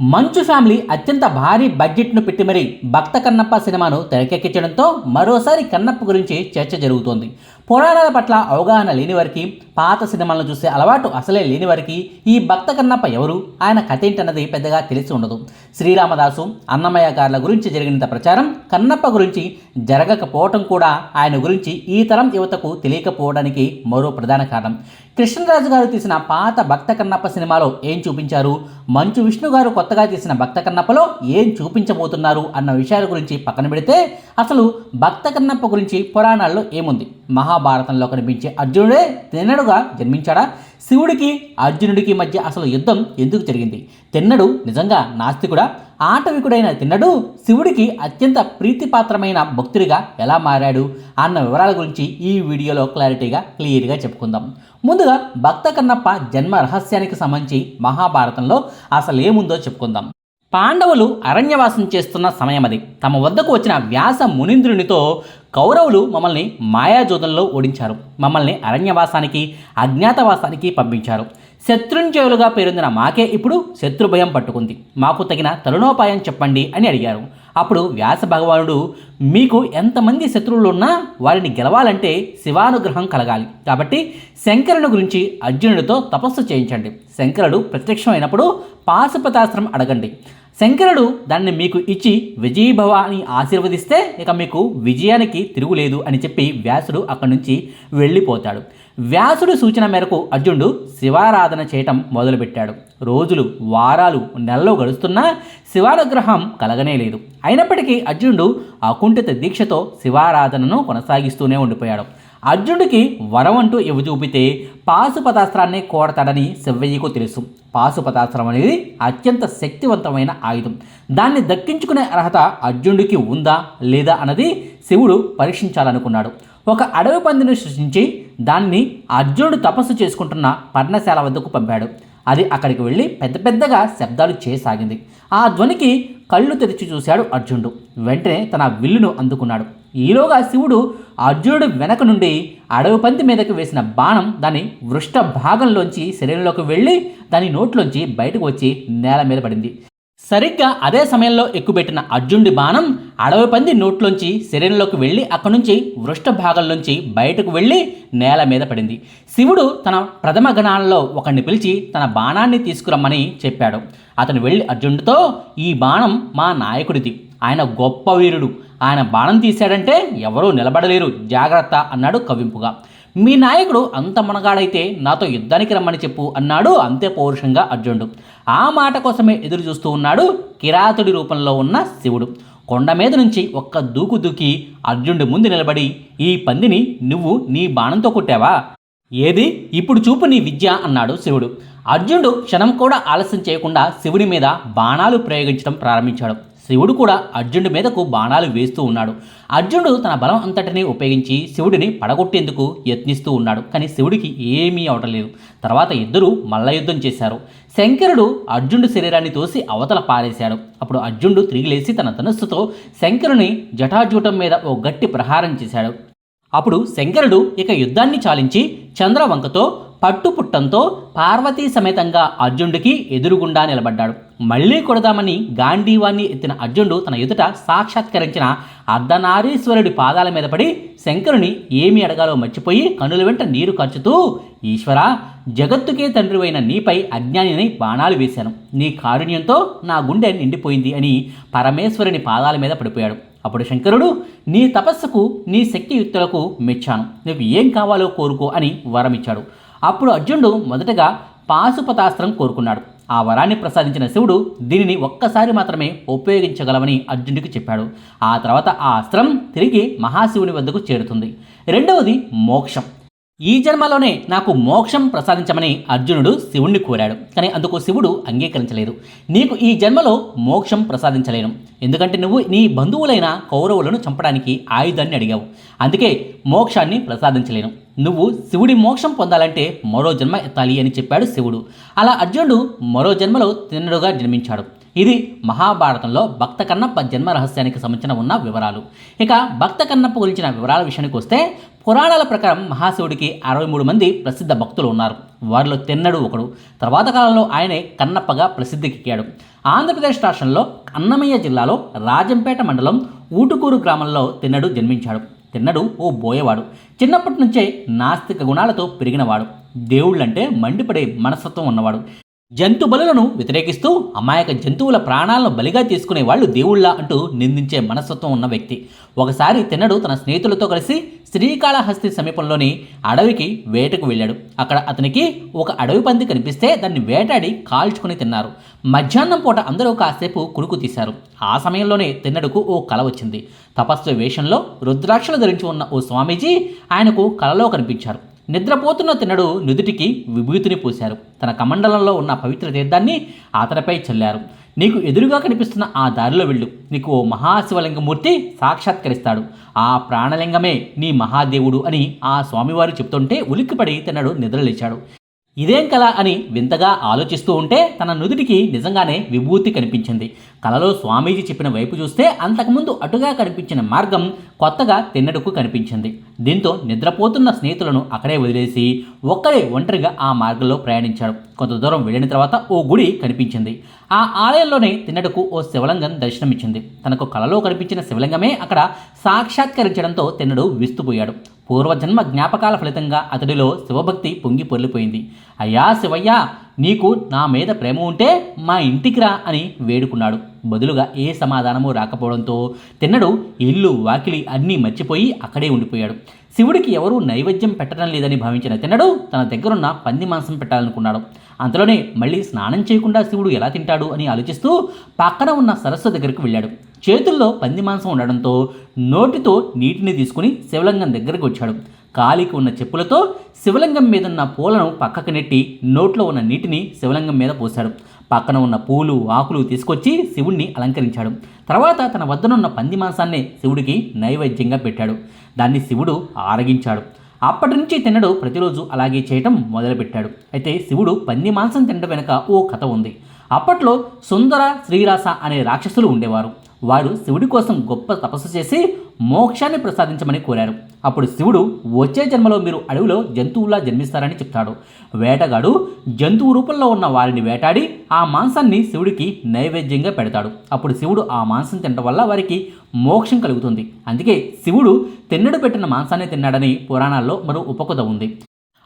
మంచు ఫ్యామిలీ అత్యంత భారీ బడ్జెట్ను పెట్టి మరీ భక్త కన్నప్ప సినిమాను తెరకెక్కించడంతో మరోసారి కన్నప్ప గురించి చర్చ జరుగుతోంది. పురాణాల పట్ల అవగాహన లేని వారికి పాత సినిమాలను చూసే అలవాటు అసలే లేని వారికి ఈ భక్త కన్నప్ప ఎవరు? ఆయన కథ ఏంటన్నది పెద్దగా తెలిసి ఉండదు. శ్రీరామదాసు అన్నమయ్య గారుల గురించి జరిగినంత ప్రచారం కన్నప్ప గురించి జరగకపోవటం కూడా ఆయన గురించి ఈ తరం యువతకు తెలియకపోవడానికి మరో ప్రధాన కారణం. కృష్ణరాజు గారు తీసిన పాత భక్త కన్నప్ప సినిమాలో ఏం చూపించారు? మంచు విష్ణు గారు కొత్తగా తీసిన భక్త కన్నప్పలో ఏం చూపించబోతున్నారు? అన్న విషయాల గురించి పక్కన పెడితే అసలు భక్త కన్నప్ప గురించి పురాణాల్లో ఏముంది? మహా మహాభారతంలో కనిపించే అర్జునుడే తిన్నడుగా జన్మించాడా? శివుడికి అర్జునుడికి మధ్య అసలు యుద్ధం ఎందుకు జరిగింది? తిన్నడు నిజంగా నాస్తికుడా? ఆటవికుడైన తిన్నడు శివుడికి అత్యంత ప్రీతిపాత్రమైన భక్తుడిగా ఎలా మారాడు? అన్న వివరాల గురించి ఈ వీడియోలో క్లారిటీగా క్లియర్గా చెప్పుకుందాం. ముందుగా భక్త కన్నప్ప జన్మ రహస్యానికి సంబంధించి మహాభారతంలో అసలు ఏముందో చెప్పుకుందాం. పాండవులు అరణ్యవాసం చేస్తున్న సమయం అది తమ వద్దకు వచ్చిన వ్యాస మునీంద్రునితో కౌరవులు మమ్మల్ని మాయాజోతంలో ఓడించారు. మమ్మల్ని అరణ్యవాసానికి అజ్ఞాతవాసానికి పంపించారు. శత్రుంజయులుగా పేరొందిన మాకే ఇప్పుడు శత్రుభయం పట్టుకుంది. మాకు తగిన తరుణోపాయం చెప్పండి అని అడిగారు. అప్పుడు వ్యాస భగవానుడు మీకు ఎంతమంది శత్రువులు ఉన్నా వారిని గెలవాలంటే శివానుగ్రహం కలగాలి. కాబట్టి శంకరుని గురించి అర్జునుడితో తపస్సు చేయించండి. శంకరుడు ప్రత్యక్షమైనప్పుడు పాశుపతాస్త్రం అడగండి. శంకరుడు దాన్ని మీకు ఇచ్చి విజయభవ అని ఆశీర్వదిస్తే ఇక మీకు విజయానికి తిరుగులేదు అని చెప్పి వ్యాసుడు అక్కడి నుంచి వెళ్ళిపోతాడు. వ్యాసుడు సూచన మేరకు అర్జునుడు శివారాధన చేయటం మొదలుపెట్టాడు. రోజులు వారాలు నెలలు గడుస్తున్నా శివానుగ్రహం కలగనే లేదు. అయినప్పటికీ అర్జునుడు అకుంఠిత దీక్షతో శివారాధనను కొనసాగిస్తూనే ఉండిపోయాడు. అర్జునుడికి వరం అంటూ ఇవ్వ చూపితే పాశుపతాస్త్రాన్ని కోడతాడని శివయ్యకు తెలుసు. పాశుపతాస్త్రం అనేది అత్యంత శక్తివంతమైన ఆయుధం. దాన్ని దక్కించుకునే అర్హత అర్జునుడికి ఉందా లేదా అన్నది శివుడు పరీక్షించాలనుకున్నాడు. ఒక అడవి పందిని సృష్టించి దాన్ని అర్జునుడు తపస్సు చేసుకుంటున్న పర్ణశాల వద్దకు పంపాడు. అది అక్కడికి వెళ్ళి పెద్ద పెద్దగా శబ్దాలు చేయసాగింది ఆ ధ్వనికి కళ్ళు తెరిచి చూశాడు అర్జునుడు. వెంటనే తన విల్లును అందుకున్నాడు. ఈలోగా శివుడు అర్జునుడు వెనక నుండి అడవి పంతి మీదకి వేసిన బాణం దాని వృష్ట భాగంలోంచి శరీరంలోకి వెళ్ళి దాని నోట్లోంచి బయటకు వచ్చి నేల మీద పడింది. సరిగ్గా అదే సమయంలో ఎక్కుపెట్టిన అర్జునుడి బాణం అడవి పంది నోట్లోంచి శరీరంలోకి వెళ్ళి అక్కడి నుంచి వృష్ట భాగంలోంచి బయటకు వెళ్ళి నేల మీద పడింది. శివుడు తన ప్రథమ గణాలలో ఒకరిని పిలిచి తన బాణాన్ని తీసుకురమ్మని చెప్పాడు. అతను వెళ్ళి అర్జునుడితో ఈ బాణం మా నాయకుడిది. ఆయన గొప్ప వీరుడు. ఆయన బాణం తీశాడంటే ఎవరూ నిలబడలేరు. జాగ్రత్త అన్నాడు కవింపుగా మీ నాయకుడు అంత మనగాడైతే నాతో యుద్ధానికి రమ్మని చెప్పు అన్నాడు అంతే పౌరుషంగా అర్జునుడు. ఆ మాట కోసమే ఎదురు చూస్తూ ఉన్నాడు కిరాతుడి రూపంలో ఉన్న శివుడు. కొండ మీద నుంచి ఒక్క దూకు దూకి అర్జునుడి ముందు నిలబడి ఈ పందిని నువ్వు నీ బాణంతో కొట్టావా? ఏది? ఇప్పుడు చూపు నీ విద్య అన్నాడు శివుడు. అర్జునుడు క్షణం కూడా ఆలస్యం చేయకుండా శివుడి మీద బాణాలు ప్రయోగించడం ప్రారంభించాడు. శివుడు కూడా అర్జునుడి మీదకు బాణాలు వేస్తూ ఉన్నాడు. అర్జునుడు తన బలం అంతటిని ఉపయోగించి శివుడిని పడగొట్టేందుకు యత్నిస్తూ ఉన్నాడు. కానీ శివుడికి ఏమీ అవటలేదు తర్వాత ఇద్దరు మల్ల యుద్ధం చేశారు. శంకరుడు అర్జునుడి శరీరాన్ని తోసి అవతల పారేశాడు. అప్పుడు అర్జునుడు తిరిగి లేచి తన ధనస్సుతో శంకరుని జటాజూటం మీద ఓ గట్టి ప్రహారం చేశాడు. అప్పుడు శంకరుడు ఇక యుద్ధాన్ని చాలించి చంద్రవంకతో పట్టుపుట్టంతో పార్వతీ సమేతంగా అర్జునుడికి ఎదురుగుండా నిలబడ్డాడు. మళ్ళీ కొడదామని గాంధీవాన్ని ఎత్తిన అర్జునుడు తన ఎదుట సాక్షాత్కరించిన అర్ధనారీశ్వరుడి పాదాల మీద పడి శంకరుని ఏమి అడగాలో మర్చిపోయి కనుల వెంట నీరు ఖర్చుతూ ఈశ్వర జగత్తుకే తండ్రివైన నీపై అజ్ఞానిని బాణాలు వేశాను. నీ కారుణ్యంతో నా గుండె నిండిపోయింది అని పరమేశ్వరుని పాదాల మీద పడిపోయాడు. అప్పుడు శంకరుడు నీ తపస్సుకు నీ శక్తియుక్తులకు మెచ్చాను. నువ్వు ఏం కావాలో కోరుకో అని వరమిచ్చాడు. అప్పుడు అర్జునుడు మొదటగా పాశుపతాస్త్రం కోరుకున్నాడు. ఆ వరాన్ని ప్రసాదించిన శివుడు దీనిని ఒక్కసారి మాత్రమే ఉపయోగించగలమని అర్జునుడికి చెప్పాడు. ఆ తర్వాత ఆ అస్త్రం తిరిగి మహాశివుని వద్దకు చేరుతుంది. రెండవది మోక్షం. ఈ జన్మలోనే నాకు మోక్షం ప్రసాదించమని అర్జునుడు శివుణ్ణి కోరాడు. కానీ అందుకు శివుడు అంగీకరించలేదు. నీకు ఈ జన్మలో మోక్షం ప్రసాదించలేను. ఎందుకంటే నువ్వు నీ బంధువులైన కౌరవులను చంపడానికి ఆయుధాన్ని అడిగావు. అందుకే మోక్షాన్ని ప్రసాదించలేను. నువ్వు శివుడి మోక్షం పొందాలంటే మరో జన్మ ఎత్తాలి అని చెప్పాడు శివుడు. అలా అర్జునుడు మరో జన్మలో తిన్నడుగా జన్మించాడు. ఇది మహాభారతంలో భక్త కన్నప్ప జన్మ రహస్యానికి సంబంధించిన ఉన్న వివరాలు. ఇక భక్త కన్నప్ప గురించిన వివరాల విషయానికి వస్తే పురాణాల ప్రకారం మహాశివుడికి అరవై మూడు మంది ప్రసిద్ధ భక్తులు ఉన్నారు. వారిలో తెన్నడు ఒకడు. తర్వాత కాలంలో ఆయనే కన్నప్పగా ప్రసిద్ధికెక్కాడు ఆంధ్రప్రదేశ్ రాష్ట్రంలో అన్నమయ్య జిల్లాలో రాజంపేట మండలం ఊటుకూరు గ్రామంలో తిన్నడు జన్మించాడు. తిన్నడు ఓ బోయేవాడు. చిన్నప్పటి నుంచే నాస్తిక గుణాలతో పెరిగినవాడు. దేవుళ్ళంటే మండిపడే మనస్తత్వం ఉన్నవాడు. జంతు బలులను వ్యతిరేకిస్తూ అమాయక జంతువుల ప్రాణాలను బలిగా తీసుకునే వాళ్ళు దేవుళ్ళ అంటూ నిందించే మనస్తత్వం ఉన్న వ్యక్తి. ఒకసారి తిన్నడు తన స్నేహితులతో కలిసి శ్రీకాళహస్తి సమీపంలోని అడవికి వేటకు వెళ్ళాడు. అక్కడ అతనికి ఒక అడవి పంది కనిపిస్తే దాన్ని వేటాడి కాల్చుకుని తిన్నారు. మధ్యాహ్నం పూట అందరూ కాసేపు కురుకు తీశారు. ఆ సమయంలోనే తిన్నడుకు ఓ కల వచ్చింది. తపస్సు వేషంలో రుద్రాక్షలు ధరించి ఉన్న ఓ స్వామీజీ ఆయనకు కలలో కనిపించారు. నిద్రపోతున్న తిన్నడు నుదుటికి విభూతిని పూశారు. తన కమండలంలో ఉన్న పవిత్ర తీర్థాన్ని అతనిపై చల్లారు. నీకు ఎదురుగా కనిపిస్తున్న ఆ దారిలో వెళ్ళు. నీకు ఓ మహాశివలింగమూర్తి సాక్షాత్కరిస్తాడు. ఆ ప్రాణలింగమే నీ మహాదేవుడు అని ఆ స్వామివారు చెప్తుంటే ఉలిక్కిపడి తిన్నడు నిద్రలేచాడు. ఇదేం కళ అని వింతగా ఆలోచిస్తూ ఉంటే తన నుదుటికి నిజంగానే విభూతి కనిపించింది. కలలో స్వామీజీ చెప్పిన వైపు చూస్తే అంతకుముందు అటుగా కనిపించిన మార్గం కొత్తగా తిన్నడుకు కనిపించింది. దీంతో నిద్రపోతున్న స్నేహితులను అక్కడే వదిలేసి ఒక్కడే ఒంటరిగా ఆ మార్గంలో ప్రయాణించాడు. కొంత దూరం వెళ్ళిన తర్వాత ఓ గుడి కనిపించింది. ఆ ఆలయంలోనే తిన్నడుకు ఓ శివలింగం దర్శనమిచ్చింది. తనకు కలలో కనిపించిన శివలింగమే అక్కడ సాక్షాత్కరించడంతో తిన్నడు విస్తుపోయాడు. పూర్వజన్మ జ్ఞాపకాల ఫలితంగా అతడిలో శివభక్తి పొంగి పొర్లిపోయింది. అయ్యా శివయ్య నీకు నా మీద ప్రేమ ఉంటే మా ఇంటికి రా అని వేడుకున్నాడు. బదులుగా ఏ సమాధానము రాకపోవడంతో తిన్నడు ఇల్లు వాకిలి అన్నీ మర్చిపోయి అక్కడే ఉండిపోయాడు. శివుడికి ఎవరూ నైవేద్యం పెట్టడం లేదని భావించిన తిన్నడు తన దగ్గరున్న పంది మాంసం పెట్టాలనుకున్నాడు. అంతలోనే మళ్ళీ స్నానం చేయకుండా శివుడు ఎలా తింటాడు అని ఆలోచిస్తూ పక్కన ఉన్న సరస్సు దగ్గరకు వెళ్ళాడు. చేతుల్లో పంది మాంసం ఉండడంతో నోటితో నీటిని తీసుకుని శివలింగం దగ్గరకు వచ్చాడు. కాలికి ఉన్న చెప్పులతో శివలింగం మీద ఉన్న పూలను పక్కకు నెట్టి నోట్లో ఉన్న నీటిని శివలింగం మీద పోశాడు. పక్కన ఉన్న పూలు ఆకులు తీసుకొచ్చి శివుణ్ణి అలంకరించాడు. తర్వాత తన వద్దనున్న పంది మాంసాన్ని శివుడికి నైవేద్యంగా పెట్టాడు. దాన్ని శివుడు ఆరగించాడు. అప్పటి నుంచి తినడు ప్రతిరోజు అలాగే చేయటం మొదలుపెట్టాడు. అయితే శివుడు పంది మాంసం తినడం వెనుక ఓ కథ ఉంది. అప్పట్లో సుందర శ్రీరాస అనే రాక్షసులు ఉండేవారు. వారు శివుడి కోసం గొప్ప తపస్సు చేసి మోక్షాన్ని ప్రసాదించమని కోరారు. అప్పుడు శివుడు వచ్చే జన్మలో మీరు అడవిలో జంతువులా జన్మిస్తారని చెప్తాడు. వేటగాడు జంతువు రూపంలో ఉన్న వారిని వేటాడి ఆ మాంసాన్ని శివుడికి నైవేద్యంగా పెడతాడు. అప్పుడు శివుడు ఆ మాంసం తినడం వల్ల వారికి మోక్షం కలుగుతుంది. అందుకే శివుడు తిన్నడు పెట్టిన మాంసాన్ని తిన్నాడని పురాణాల్లో మరో ఉపకథ ఉంది.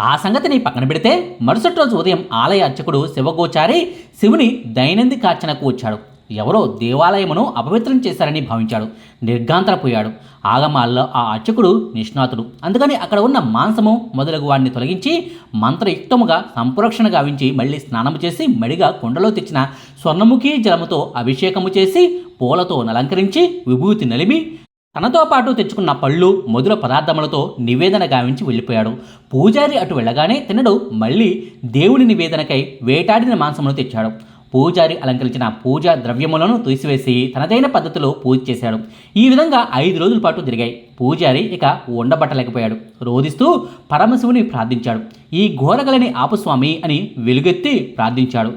ఆ సంగతిని పక్కన పెడితే మరుసటి రోజు ఉదయం ఆలయ అర్చకుడు శివగోచారి శివుని దైనంది కార్చనకు వచ్చాడు. ఎవరో దేవాలయమును అపవిత్రం చేశారని భావించాడు. నిర్గాంతరపోయాడు ఆగమాల్లో ఆ అర్చకుడు నిష్ణాతుడు. అందుకని అక్కడ ఉన్న మాంసము మొదలగు వాడిని తొలగించి మంత్రయుక్తముగా సంప్రోక్షణ గావించి మళ్ళీ స్నానము చేసి మడిగా కుండలో తెచ్చిన స్వర్ణముఖి జలముతో అభిషేకము చేసి పూలతో నలంకరించి విభూతి నలిమి తనతో పాటు తెచ్చుకున్న పళ్ళు మధుర పదార్థములతో నివేదన గావించి వెళ్ళిపోయాడు. పూజారి అటు వెళ్ళగానే తినడు. మళ్ళీ దేవుని నివేదనకై వేటాడిన మాంసమును తెచ్చాడు. పూజారి అలంకరించిన పూజా ద్రవ్యములను తీసివేసి తనదైన పద్ధతిలో పూజ చేశాడు. ఈ విధంగా ఐదు రోజుల పాటు జరిగాయి పూజారి ఇక ఉండబట్టలేకపోయాడు. రోధిస్తూ పరమశివుని ప్రార్థించాడు. ఈ ఘోరగలని ఆపస్వామి అని వెలుగెత్తి ప్రార్థించాడు.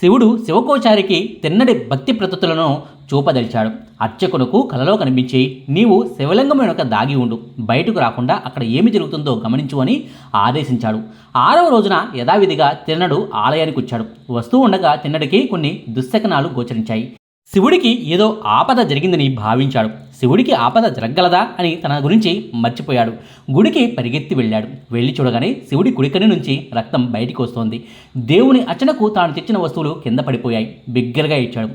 శివుడు శివకోచారికి తిన్నడి భక్తి ప్రతులను చూపదలిచాడు. అర్చకునకు కలలో కనిపించి నీవు శివలింగం వెనుక దాగి ఉండు బయటకు రాకుండా అక్కడ ఏమి జరుగుతుందో గమనించు అని ఆదేశించాడు. ఆరవ రోజున యథావిధిగా తిన్నడు ఆలయానికి వచ్చాడు. వస్తూ ఉండగా తిన్నడికి కొన్ని దుశ్శకనాలు గోచరించాయి. శివుడికి ఏదో ఆపద జరిగిందని భావించాడు. శివుడికి ఆపద జరగగలదా అని తన గురించి మర్చిపోయాడు. గుడికి పరిగెత్తి వెళ్ళాడు. వెళ్ళి చూడగానే శివుడి కుడికని నుంచి రక్తం బయటికి వస్తోంది. దేవుని అర్చనకు తాను తెచ్చిన వస్తువులు కింద పడిపోయాయి. బిగ్గరగా ఇచ్చాడు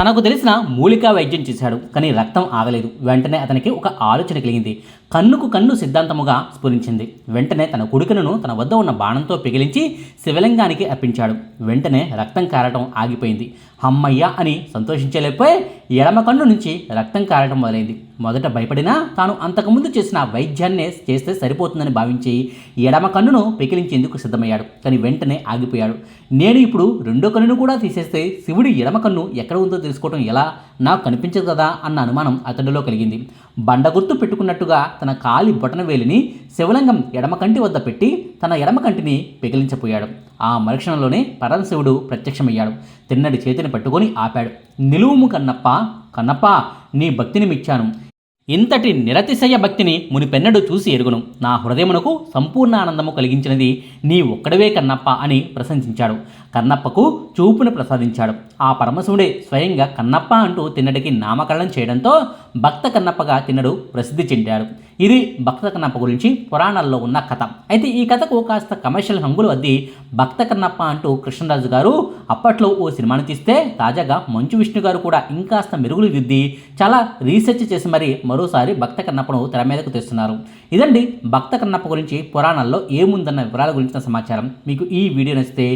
తనకు తెలిసిన మూలికా వైద్యం చేశాడు. కానీ రక్తం ఆగలేదు. వెంటనే అతనికి ఒక ఆలోచన కలిగింది. కన్నుకు కన్ను సిద్ధాంతముగా స్ఫురించింది. వెంటనే తన కొడుకును తన వద్ద ఉన్న బాణంతో పిగిలించి శివలింగానికి అర్పించాడు. వెంటనే రక్తం కారటం ఆగిపోయింది. హమ్మయ్య అని సంతోషించలేకపోయి ఎడమ కన్ను నుంచి రక్తం కారటం మొదలైంది. మొదట భయపడినా తాను అంతకుముందు చేసిన వైద్యాన్నే చేస్తే సరిపోతుందని భావించి ఎడమ కన్నును పికిలించేందుకు సిద్ధమయ్యాడు. కానీ వెంటనే ఆగిపోయాడు. నేను ఇప్పుడు రెండో కన్నును కూడా తీసేస్తే శివుడి ఎడమ కన్ను ఎక్కడ ఉందో తెలుసుకోవడం ఎలా? నాకు కనిపించదు కదా అన్న అనుమానం అతడిలో కలిగింది. బండ గుర్తు పెట్టుకున్నట్టుగా తన కాలి బొటన వేలిని శివలింగం ఎడమ కంటి వద్ద పెట్టి తన ఎడమ కంటిని ఆ మరుక్షణంలోనే పరమశివుడు ప్రత్యక్షమయ్యాడు. తిన్నడి చేతిని పట్టుకొని ఆపాడు. నిలువుము కన్నప్ప కన్నప్ప నీ భక్తిని మిచ్చాను. ఇంతటి నిరతిశయ భక్తిని మునిపెన్నడు చూసి ఎరుగును. నా హృదయమునకు సంపూర్ణ ఆనందము కలిగించినది నీ ఒక్కడవే కన్నప్ప అని ప్రశంసించాడు. కన్నప్పకు చూపును ప్రసాదించాడు. ఆ పరమశివుడే స్వయంగా కన్నప్ప అంటూ తిన్నడికి నామకరణం చేయడంతో భక్త కన్నప్పగా తిన్నడు ప్రసిద్ధి చెందాడు. ఇది భక్త కన్నప్ప గురించి పురాణాల్లో ఉన్న కథ. అయితే ఈ కథకు కాస్త కమర్షియల్ హంగులు అద్ది భక్త కన్నప్ప అంటూ కృష్ణరాజు గారు అప్పట్లో ఓ సినిమాని తీస్తే తాజాగా మంచు విష్ణు గారు కూడా ఇంకాస్త మెరుగులు దిద్ది చాలా రీసెర్చ్ చేసి మరి మరోసారి భక్త కన్నప్పను తెర మీదకు తెస్తున్నారు. ఇదండి భక్త కన్నప్ప గురించి పురాణాల్లో ఏముందన్న వివరాల గురించిన సమాచారం. మీకు ఈ వీడియో నచ్చితే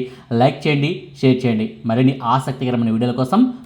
లైక్ చేయండి షేర్ చేయండి. మరిన్ని ఆసక్తికరమైన వీడియోల కోసం